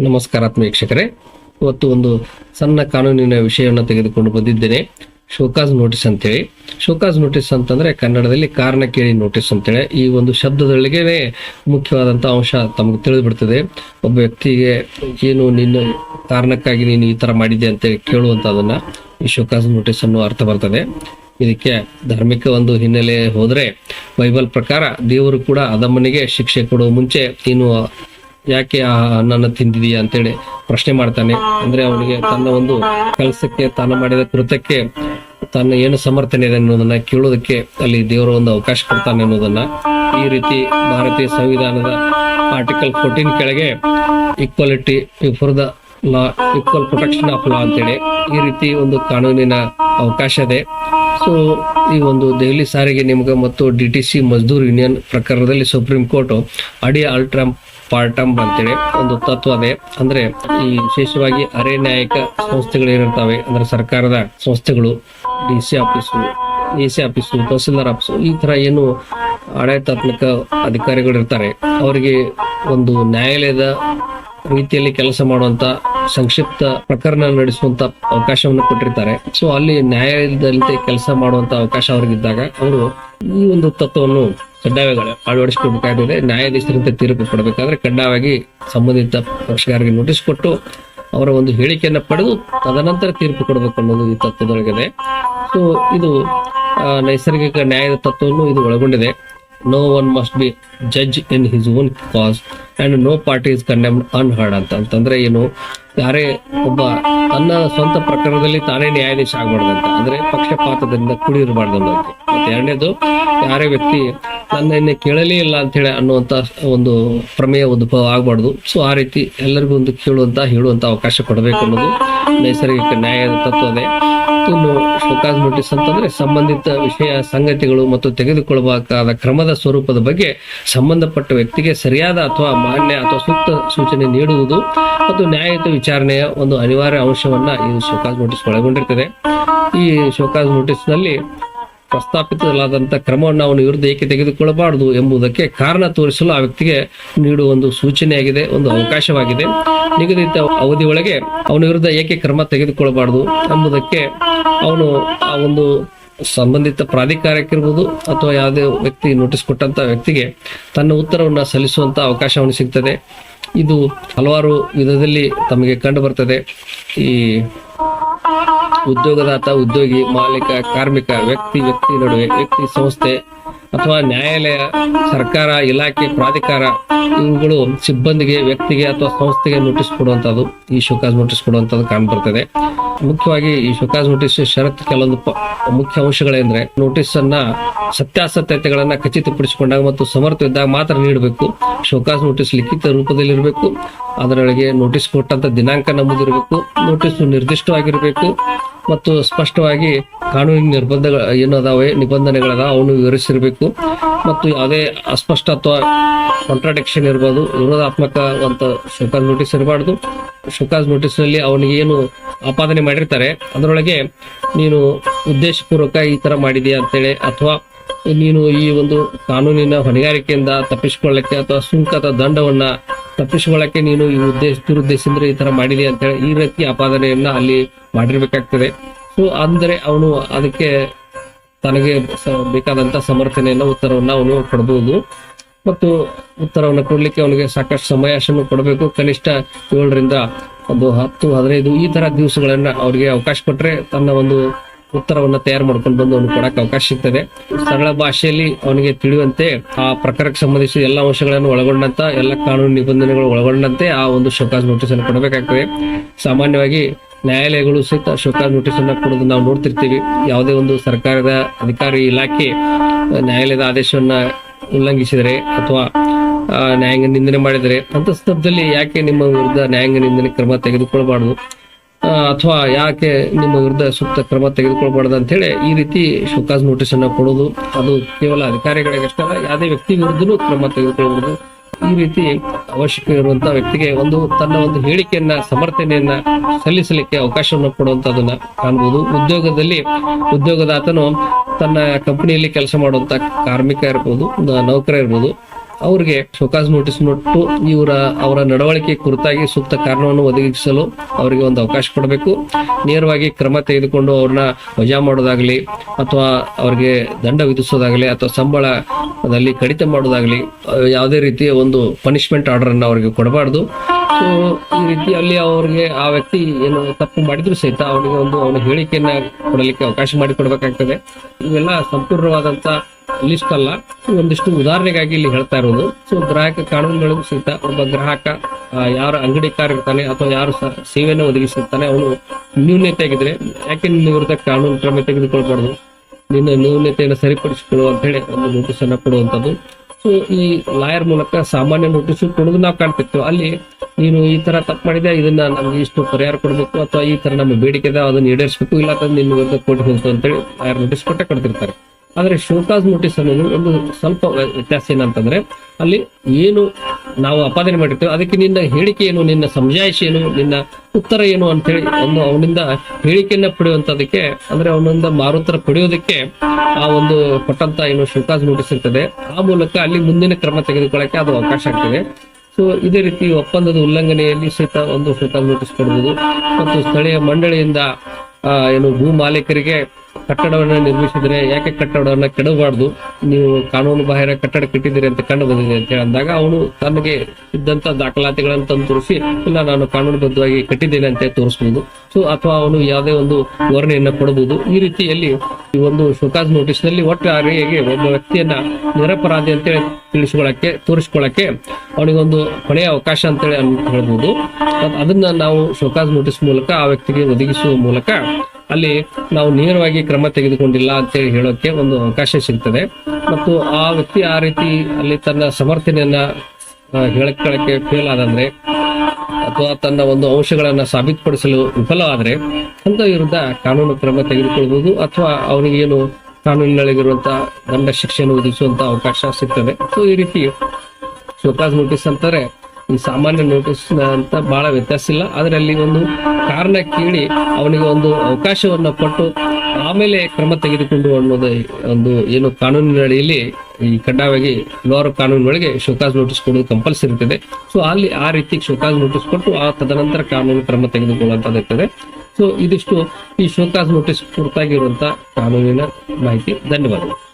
ನಮಸ್ಕಾರ ಆತ್ಮ ವೀಕ್ಷಕರೇ. ಇವತ್ತು ಒಂದು ಸಣ್ಣ ಕಾನೂನಿನ ವಿಷಯವನ್ನು ತೆಗೆದುಕೊಂಡು ಬಂದಿದ್ದೇನೆ. ಶೋಕಾಸ್ ನೋಟಿಸ್ ಅಂತೇಳಿ. ಶೋಕಾಸ್ ನೋಟಿಸ್ ಅಂತಂದ್ರೆ ಕನ್ನಡದಲ್ಲಿ ಕಾರಣ ಕೇಳಿ ನೋಟಿಸ್ ಅಂತೇಳಿ. ಈ ಒಂದು ಶಬ್ದದೊಳಗೆ ಮುಖ್ಯವಾದಂತ ಅಂಶ ತಮಗೆ ತಿಳಿದು ಬಿಡ್ತದೆ ಒಬ್ಬ ವ್ಯಕ್ತಿಗೆ ಏನು ನಿನ್ನ ಕಾರಣಕ್ಕಾಗಿ ನೀನು ಈ ತರ ಮಾಡಿದೆ ಅಂತೇಳಿ ಕೇಳುವಂತದನ್ನ ಈ ಶೋಕಾಸ್ ನೋಟಿಸ್ ಅನ್ನು ಅರ್ಥ ಬರ್ತದೆ. ಇದಕ್ಕೆ ಧಾರ್ಮಿಕ ಒಂದು ಹಿನ್ನೆಲೆ ಹೋದ್ರೆ ಬೈಬಲ್ ಪ್ರಕಾರ ದೇವರು ಕೂಡ ಅದಮ್ಮನಿಗೆ ಶಿಕ್ಷೆ ಕೊಡುವ ಮುಂಚೆ ನೀನು ಯಾಕೆ ಆ ಹಣ್ಣನ್ನು ತಿಂದಿದೀಯ ಅಂತೇಳಿ ಪ್ರಶ್ನೆ ಮಾಡ್ತಾನೆ. ಅಂದ್ರೆ ಅವನಿಗೆ ತನ್ನ ಒಂದು ಕೆಲಸಕ್ಕೆ ತಾನು ಮಾಡಿದ ಕೃತ್ಯಕ್ಕೆ ತನ್ನ ಏನು ಸಮರ್ಥನೆ ಇದೆ ಅನ್ನೋದನ್ನ ಕೇಳೋದಕ್ಕೆ ಅಲ್ಲಿ ದೇವರ ಒಂದು ಅವಕಾಶ ಕೊಡ್ತಾನೆ ಅನ್ನೋದನ್ನ ಈ ರೀತಿ ಭಾರತೀಯ ಸಂವಿಧಾನದ ಆರ್ಟಿಕಲ್ ಫೋರ್ಟೀನ್ ಕೆಳಗೆ equality for the law equal protection of law ಅಂತೇಳಿ ಈ ರೀತಿ ಒಂದು ಕಾನೂನಿನ ಅವಕಾಶ ಇದೆ. ಸೊ ಈ ಒಂದು ದೆಹಲಿ ಸಾರಿಗೆ ನಿಮ್ಗ ಮತ್ತು D T C Mazdoor union ಪ್ರಕರಣದಲ್ಲಿ ಸುಪ್ರೀಂ ಕೋರ್ಟ್ ಅಡಿ ಅಲ್ಟ್ರಾಮ್ ಪಾರ್ಟಮ್ ಅಂತೇಳಿ ಒಂದು ತತ್ವ ಇದೆ. ಅಂದ್ರೆ ಈ ವಿಶೇಷವಾಗಿ ಅರೆ ನ್ಯಾಯಿಕ ಸಂಸ್ಥೆಗಳು ಏನಿರ್ತಾವೆ, ಅಂದ್ರೆ ಸರ್ಕಾರದ ಸಂಸ್ಥೆಗಳು, D C office, A C office, tahsildar office, ಈ ತರ ಏನು ಆಡಳಿತಾತ್ಮಕ ಅಧಿಕಾರಿಗಳು ಇರ್ತಾರೆ ಅವರಿಗೆ ಒಂದು ನ್ಯಾಯಾಲಯದ ರೀತಿಯಲ್ಲಿ ಕೆಲಸ ಮಾಡುವಂತ ಸಂಕ್ಷಿಪ್ತ ಪ್ರಕರಣ ನಡೆಸುವಂತ ಅವಕಾಶವನ್ನು ಕೊಟ್ಟಿರ್ತಾರೆ. ಸೊ ಅಲ್ಲಿ ನ್ಯಾಯಾಲಯದಲ್ಲಿ ಕೆಲಸ ಮಾಡುವಂತ ಅವಕಾಶ ಅವ್ರಿಗಿದ್ದಾಗ ಅವರು ಈ ಒಂದು ತತ್ವವನ್ನು ಕಡ್ಡಾಯವಾಗಿ ಅಳವಡಿಸಿಕೊಳ್ಬೇಕಾಗಿದೆ ನ್ಯಾಯಾಧೀಶರಂತೆ ತೀರ್ಪು ಕೊಡಬೇಕಾದ್ರೆ ಕಡ್ಡಾಯವಾಗಿ ಸಂಬಂಧಿತ ಪಕ್ಷಗಾರರಿಗೆ ನೋಟಿಸ್ ಕೊಟ್ಟು ಅವರ ಒಂದು ಹೇಳಿಕೆಯನ್ನ ಪಡೆದು ತದನಂತರ ತೀರ್ಪು ಕೊಡಬೇಕು ಅನ್ನೋದು ಈ ತತ್ವದೊಳಗಿದೆ. ಸೊ ಇದು ನೈಸರ್ಗಿಕ ನ್ಯಾಯದ ತತ್ವವನ್ನು ಇದು ಒಳಗೊಂಡಿದೆ. No one must be judge in his own cause and no party is condemned unheard ಅಂತ ಅಂತಂದ್ರೆ ಏನು, ಯಾರೇ ಒಬ್ಬ ತನ್ನ ಸ್ವಂತ ಪ್ರಕರಣದಲ್ಲಿ ತಾನೇ ನ್ಯಾಯಾಧೀಶ ಆಗ್ಬಾರ್ದಂತ ಅಂದ್ರೆ ಪಕ್ಷಪಾತದಿಂದ ಕುಡಿಯಿರಬಾರ್ದು ಅನ್ನೋದು. ಮತ್ತೆ ಎರಡನೇದು, ಯಾರೇ ವ್ಯಕ್ತಿ ನನ್ನನ್ನೇ ಕೇಳಲೇ ಇಲ್ಲ ಅಂತ ಹೇಳಿ ಅನ್ನುವಂತ ಒಂದು ಪ್ರಮೇಯ ಉದ್ಭವ ಆಗ್ಬಾರ್ದು. ಸೊ ಆ ರೀತಿ ಎಲ್ಲರಿಗೂ ಒಂದು ಕೇಳುವಂತ, ಹೇಳುವಂತ ಅವಕಾಶ ಕೊಡಬೇಕು ಅನ್ನೋದು ನೈಸರ್ಗಿಕ ನ್ಯಾಯದ ತತ್ವ ಇದೆ ಇನ್ನು ಶೋಕಾಸ್ ನೋಟಿಸ್ ಅಂತಂದ್ರೆ ಸಂಬಂಧಿತ ವಿಷಯ, ಸಂಗತಿಗಳು ಮತ್ತು ತೆಗೆದುಕೊಳ್ಳಬೇಕಾದ ಕ್ರಮದ ಸ್ವರೂಪದ ಬಗ್ಗೆ ಸಂಬಂಧಪಟ್ಟ ವ್ಯಕ್ತಿಗೆ ಸರಿಯಾದ ಅಥವಾ ಮಾನ್ಯ ಅಥವಾ ಸೂಕ್ತ ಸೂಚನೆ ನೀಡುವುದು ಮತ್ತು ನ್ಯಾಯಯುತ ವಿಚಾರಣೆಯ ಒಂದು ಅನಿವಾರ್ಯ ಅಂಶವನ್ನ ಈ ಶೋಕಾಸ್ ನೋಟಿಸ್ ಒಳಗೊಂಡಿರ್ತದೆ. ಈ ಶೋಕಾಸ್ ನೋಟಿಸ್ ನಲ್ಲಿ ಪ್ರಸ್ತಾಪಿಸಲಾದಂತ ಕ್ರಮವನ್ನು ಅವನ ವಿರುದ್ಧ ಏಕೆ ತೆಗೆದುಕೊಳ್ಳಬಾರದು ಎಂಬುದಕ್ಕೆ ಕಾರಣ ತೋರಿಸಲು ಆ ವ್ಯಕ್ತಿಗೆ ನೀಡುವ ಒಂದು ಸೂಚನೆಯಾಗಿದೆ, ಒಂದು ಅವಕಾಶವಾಗಿದೆ. ನಿಗದಿತ ಅವಧಿಯೊಳಗೆ ಅವನ ವಿರುದ್ಧ ಏಕೆ ಕ್ರಮ ತೆಗೆದುಕೊಳ್ಳಬಾರದು ಎಂಬುದಕ್ಕೆ ಅವನು ಆ ಒಂದು ಸಂಬಂಧಿತ ಪ್ರಾಧಿಕಾರಕ್ಕಿರ್ಬೋದು ಅಥವಾ ಯಾವುದೇ ವ್ಯಕ್ತಿ ನೋಟಿಸ್ ಕೊಟ್ಟಂತ ವ್ಯಕ್ತಿಗೆ ತನ್ನ ಉತ್ತರವನ್ನ ಸಲ್ಲಿಸುವಂತ ಅವಕಾಶವನ್ನು ಸಿಗ್ತದೆ. ಇದು ಹಲವಾರು ವಿಧದಲ್ಲಿ ತಮಗೆ ಕಂಡು ಬರ್ತದೆ. ಈ ಉದ್ಯೋಗದಾತ ಉದ್ಯೋಗಿ ಮಾಲೀಕ ಕಾರ್ಮಿಕ ವ್ಯಕ್ತಿ ವ್ಯಕ್ತಿ ನಡುವೆ ವ್ಯಕ್ತಿ ಸಂಸ್ಥೆ ಅಥವಾ ನ್ಯಾಯಾಲಯ, ಸರ್ಕಾರ, ಇಲಾಖೆ, ಪ್ರಾಧಿಕಾರ, ಇವುಗಳು ಸಿಬ್ಬಂದಿಗೆ, ವ್ಯಕ್ತಿಗೆ ಅಥವಾ ಸಂಸ್ಥೆಗೆ ನೋಟಿಸ್ ಕೊಡುವಂತದ್ದು ಈ ಶೋಕಾಸ್ ನೋಟಿಸ್ ಕೊಡುವಂತದ್ದು ಕಾಣ್ಬರ್ತದೆ ಮುಖ್ಯವಾಗಿ ಈ ಶೋಕಾಸ್ ನೋಟಿಸ್ ಷರತ್ತು ಕೆಲವೊಂದು ಮುಖ್ಯ ಅಂಶಗಳೇಂದ್ರೆ ನೋಟಿಸ್ ಅನ್ನ ಸತ್ಯಾಸತ್ಯತೆಗಳನ್ನ ಖಚಿತಪಡಿಸಿಕೊಂಡಾಗ ಮತ್ತು ಸಮರ್ಥ ಇದ್ದಾಗ ಮಾತ್ರ ನೀಡಬೇಕು. ಶೋಕಾಸ್ ನೋಟಿಸ್ ಲಿಖಿತ ರೂಪದಲ್ಲಿ ಇರಬೇಕು ಅದರೊಳಗೆ ನೋಟಿಸ್ ಕೊಟ್ಟಂತ ದಿನಾಂಕ ನಮೂದಿರಬೇಕು. ನೋಟಿಸ್ ನಿರ್ದಿಷ್ಟವಾಗಿರಬೇಕು. ಮತ್ತು ಸ್ಪಷ್ಟವಾಗಿ ಕಾನೂನಿನ ನಿರ್ಬಂಧಗಳು ಏನು ಅದಾವೆ ನಿಬಂಧನೆಗಳದ ಅವನು ವಿವರಿಸಿರ್ಬೇಕು. ಮತ್ತು ಯಾವುದೇ ಅಸ್ಪಷ್ಟ ಅಥವಾ ಕಾಂಟ್ರಾಡಿಕ್ಷನ್ ಇರ್ಬೋದು ವಿರೋಧಾತ್ಮಕ ಅಂತ ಶೋಕಾಸ್ ನೋಟಿಸ್ ಇರಬಾರ್ದು. ಶೋಕಾಸ್ ನೋಟಿಸ್ನಲ್ಲಿ ಅವನಿಗೆ ಏನು ಆಪಾದನೆ ಮಾಡಿರ್ತಾರೆ, ಅದರೊಳಗೆ ನೀನು ಉದ್ದೇಶಪೂರ್ವಕ ಈ ಥರ ಮಾಡಿದೀಯ ಅಂತೇಳಿ, ಅಥವಾ ನೀನು ಈ ಒಂದು ಕಾನೂನಿನ ಹೊಣೆಗಾರಿಕೆಯಿಂದ ತಪ್ಪಿಸಿಕೊಳ್ಳಕ್ಕೆ ಅಥವಾ ಸುಂಕದ ದಂಡವನ್ನ ತಪ್ಪಿಸಿಕೊಳ್ಳಕ್ಕೆ ನೀನು ಈ ಉದ್ದೇಶ, ದುರುದ್ದೇಶದಿಂದ ಈ ತರ ಮಾಡಿದೆ ಅಂತ ಹೇಳಿ ಈ ರೀತಿ ಆಪಾದನೆಯನ್ನ ಅಲ್ಲಿ ಮಾಡಿರ್ಬೇಕಾಗ್ತದೆ. ಸೊ ಅಂದ್ರೆ ಅವನು ಅದಕ್ಕೆ ತನಗೆ ಬೇಕಾದಂತ ಸಮರ್ಥನೆಯನ್ನ, ಉತ್ತರವನ್ನ ಅವನು ಕೊಡಬಹುದು ಮತ್ತು ಉತ್ತರವನ್ನು ಕೊಡ್ಲಿಕ್ಕೆ ಅವನಿಗೆ ಸಾಕಷ್ಟು ಸಮಯಾಶನ್ನು ಕೊಡಬೇಕು. ಕನಿಷ್ಠ ಏಳರಿಂದ ಒಂದು ಹತ್ತು, ಹದಿನೈದು ಈ ತರ ದಿವಸಗಳನ್ನ ಅವರಿಗೆ ಅವಕಾಶ ಕೊಟ್ರೆ ತನ್ನ ಒಂದು ಉತ್ತರವನ್ನ ತಯಾರು ಮಾಡ್ಕೊಂಡು ಬಂದು ಅವನು ಕೊಡಕ್ಕೆ ಅವಕಾಶ ಸಿಗ್ತದೆ. ಸರಳ ಭಾಷೆಯಲ್ಲಿ ಅವನಿಗೆ ತಿಳಿಯುವಂತೆ ಆ ಪ್ರಕಾರಕ್ಕೆ ಸಂಬಂಧಿಸಿದ ಎಲ್ಲ ಅಂಶಗಳನ್ನು ಒಳಗೊಂಡಂತ, ಎಲ್ಲ ಕಾನೂನು ನಿಬಂಧನೆಗಳು ಒಳಗೊಂಡಂತೆ ಆ ಒಂದು ಶೋಕಾಸ್ ನೋಟಿಸ್ ಅನ್ನು ಕೊಡಬೇಕಾಗ್ತದೆ. ಸಾಮಾನ್ಯವಾಗಿ ನ್ಯಾಯಾಲಯಗಳು ಸಹಿತ ಶೋಕಾಸ್ ನೋಟಿಸ್ ಅನ್ನ ಕೊಡೋದು ನಾವು ನೋಡ್ತಿರ್ತೀವಿ. ಯಾವುದೇ ಒಂದು ಸರ್ಕಾರದ ಅಧಿಕಾರಿ ಇಲಾಖೆ ನ್ಯಾಯಾಲಯದ ಆದೇಶವನ್ನ ಉಲ್ಲಂಘಿಸಿದರೆ ಅಥವಾ ನ್ಯಾಯಾಂಗ ನಿಂದನೆ ಮಾಡಿದರೆ, ಅಂತ ಸಂದರ್ಭದಲ್ಲಿ ಯಾಕೆ ನಿಮ್ಮ ವಿರುದ್ಧ ನ್ಯಾಯಾಂಗ ನಿಂದನೆ ಕ್ರಮ ತೆಗೆದುಕೊಳ್ಬಾರ್ದು? ಅಥವಾ ಯಾಕೆ ನಿಮ್ಮ ವಿರುದ್ಧ ಸೂಕ್ತ ಕ್ರಮ ತೆಗೆದುಕೊಳ್ಬಾರ್ದು ಅಂತ ಹೇಳಿ ಈ ರೀತಿ ಶೋಕಾಸ್ ನೋಟಿಸ್ ಅನ್ನ ಕೊಡೋದು ಅದು ಕೇವಲ ಅಧಿಕಾರಿಗಳಿಗಷ್ಟೇ ಅಲ್ಲ ಯಾವುದೇ ವ್ಯಕ್ತಿ ವಿರುದ್ಧನೂ ಕ್ರಮ ತೆಗೆದುಕೊಳ್ಬಾರ್ದು. ಈ ರೀತಿ ಅವಶ್ಯಕ ಇರುವಂತಹ ವ್ಯಕ್ತಿಗೆ ಒಂದು ತನ್ನ ಒಂದು ಹೇಳಿಕೆಯನ್ನ, ಸಮರ್ಥನೆಯನ್ನ ಸಲ್ಲಿಸಲಿಕ್ಕೆ ಅವಕಾಶವನ್ನು ಕೊಡುವಂತದನ್ನ ಕಾಣಬಹುದು ಉದ್ಯೋಗದಲ್ಲಿ, ಉದ್ಯೋಗದಾತನು ತನ್ನ ಕಂಪನಿಯಲ್ಲಿ ಕೆಲಸ ಮಾಡುವಂತ ಕಾರ್ಮಿಕ ಇರ್ಬೋದು ನೌಕರ ಇರ್ಬೋದು. ಅವ್ರಿಗೆ ಶೋಕಾಸ್ ನೋಟಿಸ್ ನೋಟ್ಟು ಇವರ, ಅವರ ನಡವಳಿಕೆ ಕುರಿತಾಗಿ ಸೂಕ್ತ ಕಾರಣವನ್ನು ಒದಗಿಸಲು ಅವರಿಗೆ ಒಂದು ಅವಕಾಶ ಕೊಡಬೇಕು. ನೇರವಾಗಿ ಕ್ರಮ ತೆಗೆದುಕೊಂಡು ಅವ್ರನ್ನ ವಜಾ ಮಾಡೋದಾಗ್ಲಿ, ಅಥವಾ ಅವರಿಗೆ ದಂಡ ವಿಧಿಸೋದಾಗ್ಲಿ, ಅಥವಾ ಸಂಬಳದಲ್ಲಿ ಕಡಿತ ಮಾಡೋದಾಗ್ಲಿ ಯಾವುದೇ ರೀತಿಯ ಒಂದು ಪನಿಷ್ಮೆಂಟ್ ಆರ್ಡರ್ ಅನ್ನು ಅವರಿಗೆ ಕೊಡಬಾರ್ದು. ಸೊ ಈ ರೀತಿಯಲ್ಲಿ ಅವ್ರಿಗೆ ಆ ವ್ಯಕ್ತಿ ಏನು ತಪ್ಪು ಮಾಡಿದ್ರು ಸಹಿತ ಅವನಿಗೆ ಒಂದು, ಅವನ ಹೇಳಿಕೆಯನ್ನ ಕೊಡಲಿಕ್ಕೆ ಅವಕಾಶ ಮಾಡಿಕೊಡ್ಬೇಕಾಗ್ತದೆ. ಇವೆಲ್ಲ ಸಂಪೂರ್ಣವಾದಂತ ಲಿಸ್ಟ್ ಅಲ್ಲ. ಒಂದಿಷ್ಟು ಉದಾಹರಣೆಗಾಗಿ ಇಲ್ಲಿ ಹೇಳ್ತಾ ಇರೋದು. ಸೊ ಗ್ರಾಹಕ ಕಾನೂನುಗಳಿಗೂ ಸಹಿತ ಒಬ್ಬ ಗ್ರಾಹಕ ಯಾರ ಅಂಗಡಿಕಾರ ಇರ್ತಾನೆ ಅಥವಾ ಯಾರು ಸೇವೆಯನ್ನು ಒದಗಿಸಿರ್ತಾನೆ, ಅವನು ನ್ಯೂನ್ಯತೆ ಆಗಿದ್ರೆ ಯಾಕೆ ವಿರುದ್ಧ ಕಾನೂನು ಕ್ರಮ ತೆಗೆದುಕೊಳ್ಬಾರ್ದು? ನಿನ್ನ ನ್ಯೂನ್ಯತೆಯನ್ನು ಸರಿಪಡಿಸಿಕೊಳ್ಳು ಅಂತ ಹೇಳಿ ಒಂದು ನೋಟಿಸ್ ಅನ್ನ ಕೊಡುವಂತದ್ದು ಸೊ ಈ ಲಾಯರ್ ಮೂಲಕ ಸಾಮಾನ್ಯ ನೋಟಿಸ್ ಕೊಡೋದು ನಾವು ಕಾಣ್ತಿತ್ತು ಅಲ್ಲಿ ನೀನು ಈ ತರ ತಪ್ಪು ಮಾಡಿದೆ, ಇದನ್ನ ನಮ್ಗೆ ಇಷ್ಟು ಪರಿಹಾರ ಕೊಡಬೇಕು ಅಥವಾ ಈ ತರ ನಮ್ಮ ಬೇಡಿಕೆ ಅದನ್ನ ಈಡೇರಿಸಬೇಕು, ಇಲ್ಲ ಅಂತ ನಿನ್ನ ವಿರುದ್ಧ ಕೋರ್ಟ್ ಹೋಗ್ತು ಅಂತೇಳಿ ಲಾಯರ್ ನೋಟಿಸ್ ಕೊಟ್ಟೆ ಕೊಡ್ತಿರ್ತಾರೆ. ಆದ್ರೆ ಶೋಕಾಸ್ ನೋಟಿಸ್ ಅನ್ನೋದು ಒಂದು ಸ್ವಲ್ಪ ವ್ಯ- ವ್ಯತ್ಯಾಸ ಏನಂತಂದ್ರೆ ಅಲ್ಲಿ ಏನು ನಾವು ಅಪಾದನೆ ಮಾಡಿರ್ತೇವೆ ಅದಕ್ಕೆ ನಿನ್ನ ಹೇಳಿಕೆ ಏನು, ನಿನ್ನ ಸಂಜಾಯಿಷ ಏನು, ನಿನ್ನ ಉತ್ತರ ಏನು ಅಂತೇಳಿ ಒಂದು ಅವನಿಂದ ಹೇಳಿಕೆಯನ್ನ ಪಡೆಯುವಂತದಕ್ಕೆ, ಅಂದ್ರೆ ಅವನಿಂದ ಮಾರುತ್ತರ ಪಡೆಯೋದಕ್ಕೆ ಆ ಒಂದು ಕೊಟ್ಟಂತ ಏನು ಶೋಕಾಸ್ ನೋಟಿಸ್ ಇರ್ತದೆ. ಆ ಮೂಲಕ ಅಲ್ಲಿ ಮುಂದಿನ ಕ್ರಮ ತೆಗೆದುಕೊಳ್ಳಕ್ಕೆ ಅದು ಅವಕಾಶ ಆಗ್ತದೆ. ಸೊ ಇದೇ ರೀತಿ ಒಪ್ಪಂದದ ಉಲ್ಲಂಘನೆಯಲ್ಲಿ ಸಹಿತ ಒಂದು ಶೋಕಾಸ್ ನೋಟಿಸ್ ಕೊಡಬಹುದು ಮತ್ತು ಸ್ಥಳೀಯ ಮಂಡಳಿಯಿಂದ ಏನು ಭೂ ಮಾಲೀಕರಿಗೆ ಕಟ್ಟಡವನ್ನ ನಿರ್ಮಿಸಿದ್ರೆ ಯಾಕೆ ಕಟ್ಟಡವನ್ನ ಕೆಡಬಾರ್ದು ನೀವು ಕಾನೂನು ಬಾಹಿರ ಕಟ್ಟಡ ಕಟ್ಟಿದ್ದೀರಿ ಅಂತ ಕಂಡು ಬಂದಿದೆ ಅಂತ ಹೇಳಿದಾಗ ಅವನು ತನಗೆ ಇದ್ದಂತ ದಾಖಲಾತಿಗಳನ್ನು ತಂದು ತೋರಿಸಿ, ಇಲ್ಲ, ನಾನು ಕಾನೂನುಬದ್ಧವಾಗಿ ಕಟ್ಟಿದ್ದೇನೆ ಅಂತ ತೋರಿಸಬಹುದು ಸೊ, ಅಥವಾ ಅವನು ಯಾವುದೇ ಒಂದು ವರ್ಣೆಯನ್ನ ಕೊಡಬಹುದು. ಈ ರೀತಿಯಲ್ಲಿ ಈ ಒಂದು ಶೋಕಾಸ್ ನೋಟಿಸ್ನಲ್ಲಿ ಒಟ್ಟಾರೆಯಾಗಿ ಒಬ್ಬ ವ್ಯಕ್ತಿಯನ್ನ ನಿರಪರಾಧಿ ಅಂತೇಳಿ ತಿಳಿಸ್ಕೊಳಕ್ಕೆ, ತೋರಿಸ್ಕೊಳಕ್ಕೆ ಅವನಿಗೊಂದು ಕೊನೆಯ ಅವಕಾಶ ಅಂತೇಳಿ ಹೇಳ್ಬೋದು. ಅದನ್ನ ನಾವು ಶೋಕಾಸ್ ನೋಟಿಸ್ ಮೂಲಕ ಆ ವ್ಯಕ್ತಿಗೆ ಒದಗಿಸುವ ಮೂಲಕ ಅಲ್ಲಿ ನಾವು ನೇರವಾಗಿ ಕ್ರಮ ತೆಗೆದುಕೊಂಡಿಲ್ಲ ಅಂತೇಳಿ ಹೇಳೋಕೆ ಒಂದು ಅವಕಾಶ ಸಿಗ್ತದೆ. ಮತ್ತು ಆ ವ್ಯಕ್ತಿ ಆ ರೀತಿ ಅಲ್ಲಿ ತನ್ನ ಸಮರ್ಥನೆಯನ್ನ ಹೇಳಕ್ಕೆ ಫೇಲ್ ಆದಂದ್ರೆ ಅಥವಾ ತನ್ನ ಒಂದು ಅಂಶಗಳನ್ನ ಸಾಬೀತುಪಡಿಸಲು ವಿಫಲವಾದ್ರೆ ಅಂತ ವಿರುದ್ಧ ಕಾನೂನು ಕ್ರಮ ತೆಗೆದುಕೊಳ್ಬಹುದು ಅಥವಾ ಅವನಿಗೆ ಏನು ಕಾನೂನಿನೊಳಗಿರುವಂತಹ ದಂಡ ಶಿಕ್ಷೆಯನ್ನು ವಿಧಿಸುವಂತ ಅವಕಾಶ ಸಿಗ್ತದೆ. ಸೊ ಈ ರೀತಿ ಶೋಕಾಸ್ ನೋಟಿಸ್ ಅಂತಾರೆ ಈ ಸಾಮಾನ್ಯ ನೋಟಿಸ್ ಅಂತ ಬಹಳ ವ್ಯತ್ಯಾಸ ಇಲ್ಲ. ಅದರಲ್ಲಿ ಒಂದು ಕಾರಣ ಕೇಳಿ ಅವನಿಗೆ ಒಂದು ಅವಕಾಶವನ್ನ ಕೊಟ್ಟು ಆಮೇಲೆ ಕ್ರಮ ತೆಗೆದುಕೊಂಡು ಅನ್ನೋದು ಒಂದು ಏನು ಕಾನೂನಿನ ಅಡಿಯಲ್ಲಿ ಈ ಕಡ್ಡಾಯವಾಗಿ ಹಲವಾರು ಕಾನೂನುಗಳಿಗೆ ಶೋಕಾಸ್ ನೋಟಿಸ್ ಕೊಡೋದು ಕಂಪಲ್ಸರಿ ಇರ್ತದೆ ಸೊ ಅಲ್ಲಿ ಆ ರೀತಿ ಶೋಕಾಸ್ ನೋಟಿಸ್ ಕೊಟ್ಟು ಆ ತದನಂತರ ಕಾನೂನು ಕ್ರಮ ತೆಗೆದುಕೊಳ್ಳುವಂತದ್ದಿರ್ತದೆ ಸೊ ಇದಿಷ್ಟು ಈ ಶೋಕಾಸ್ ನೋಟಿಸ್ ಕುರಿತಾಗಿರುವಂತಹ ಕಾನೂನಿನ ಮಾಹಿತಿ. ಧನ್ಯವಾದಗಳು.